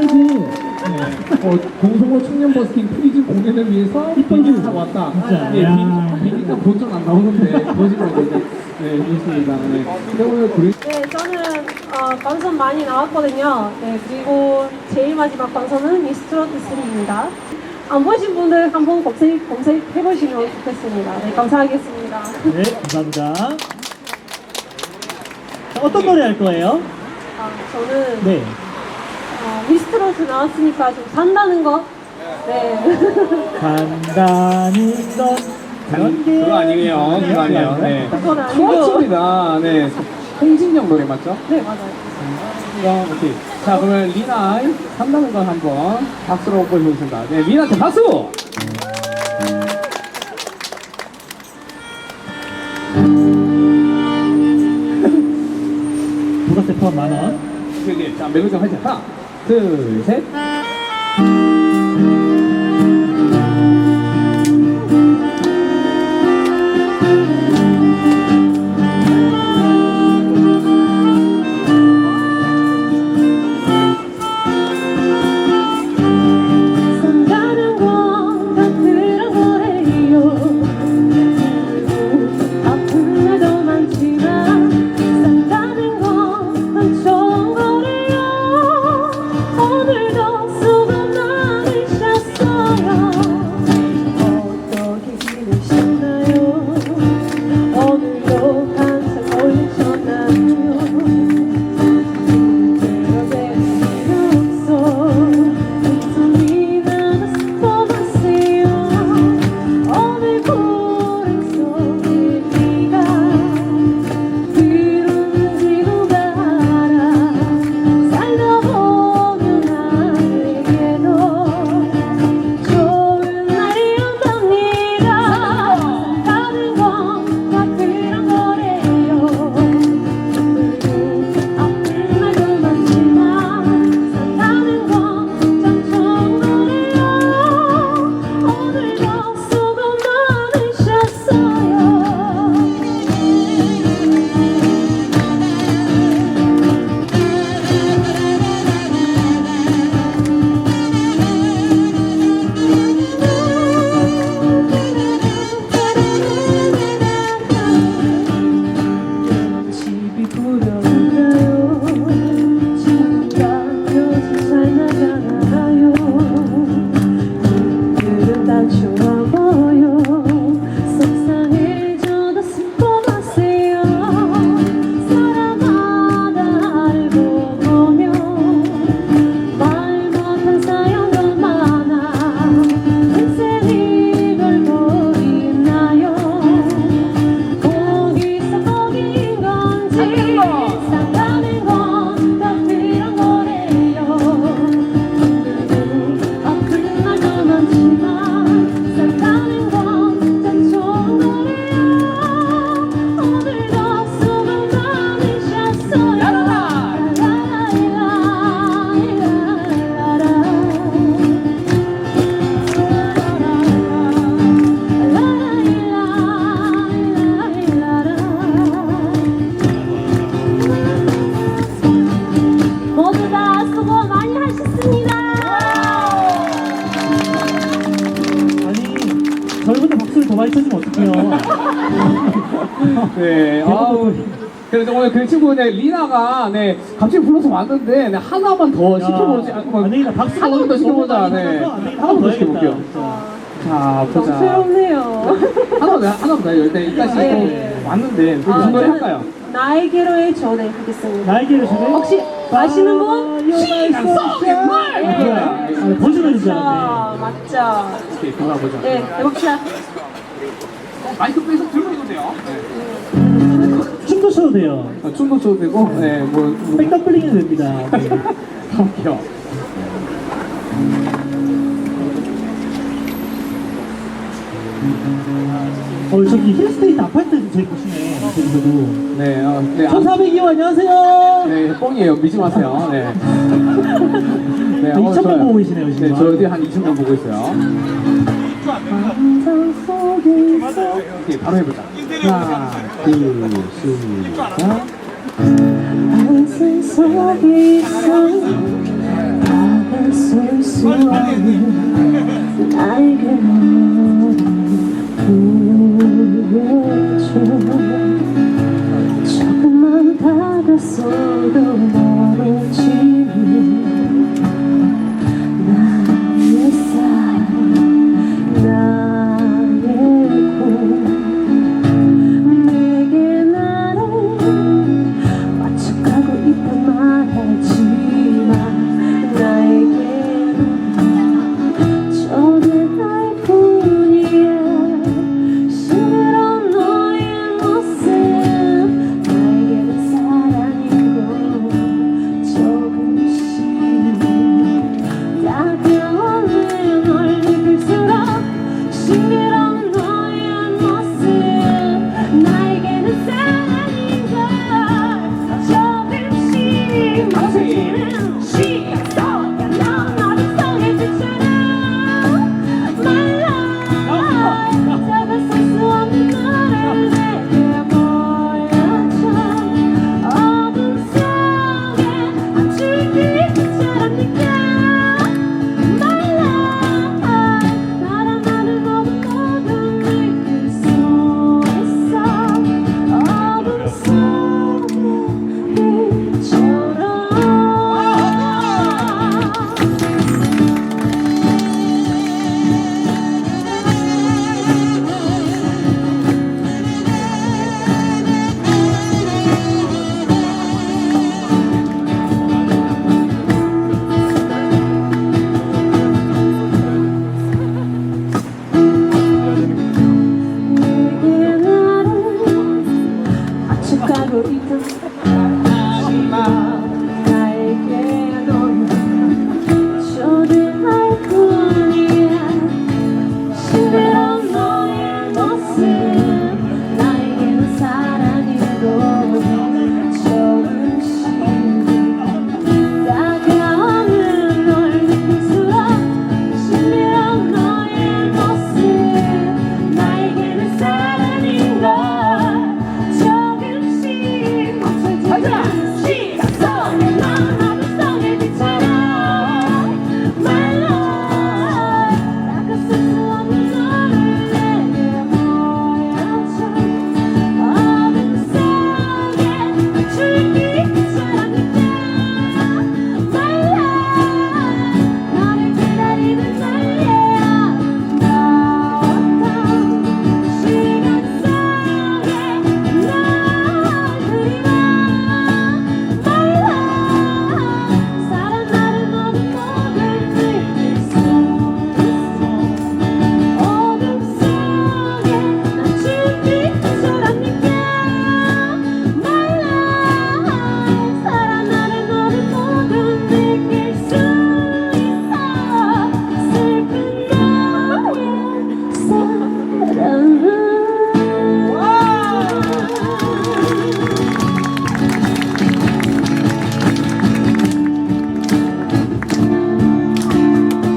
이쁜지 어, 공성호 청년 버스킹 프리즘 공연을 위해서 이쁜지. 타고 왔다. 진짜. 예, 야. 비- 비니까 본적 안 나오는데 거짓말 이제 네, 있습니다. 네. 근데 오늘 우리 네, 저는 어, 방송 많이 나왔거든요. 네, 그리고 제일 마지막 방송은 미스트로트 3입니다. 안 보신 분들 한번 검색, 검색해보시면 좋겠습니다. 네, 감사하겠습니다. 네, 감사합니다. 자, 어떤 노래 할 거예요? 아, 저는 네. 어, 미스트로트 나왔으니까 좀 산다는 거. 네. 간다는 건 그런 게 그거 아니에요. 그거 아니에요. 네. 그건 아니고. 트로트입니다. 네. 홍진영 노래 맞죠? 네, 맞아요. 이거 오케이. 자 그러면 리나 한다는 걸 한번 박수로 보여주겠습니다. 네, 리나한테 박수. 부가세 포함 만 원. 오케이, 오케이. 자 멜로디 하자. 하나, 둘, 셋. 쳐주면 어떡해요. 네. 아우. 그래서 오늘 그 친구 네, 리나가 네 갑자기 불러서 왔는데 네, 하나만 더 시켜보지. 아, 뭐, 안 되겠다. 박수가 하나만 더 시켜보자. 네. 하나만 더더 시켜볼게요. 자 너무 보자. 새롭네요. 하나만 더 하나만 더 일단 일단씩 네. 또 왔는데 그 무슨 노래 할까요? 나에게로의 전에 하겠습니다. 나에게를 주네. 혹시 아시는 분? 시간 속의 말. 네. 아, 버전을 알았네. 자, 맞죠. 오케이 그거 보자. 네, 해봅시다. 마이크 빼서 들고 있어도 돼요. 춤도 춰도 돼요. 네. 어, 춤도 춰도 되고, 네, 뭐, 뭐 백더블링이 됩니다. 네. 할게요. 어, 저기 힐스테이트 아파트 저희 보시네. 저기서도. 네, 어, 네, 아, 1402호 안녕하세요. 네, 뻥이에요. 믿지 마세요. 네. 네, 저 어, 2,000명 좋아요. 보고 계시네요, 지금. 네, 저 어디 한 2천 명 보고 있어요. 감정 속에서 네, 바로 해보자 하나, 둘셋넷 단순 속에서 다가설 수 없는 나의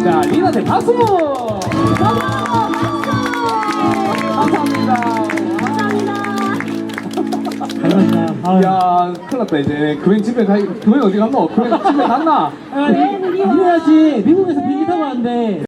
자, 민한테 박수! 감사합니다. 야, 큰일 났다, 이제. 금행 집에 가, 금행 어디 갔노? 금행 집에 갔나? 아, 네, 미워야지. 미국에서 비행기 타고 왔는데.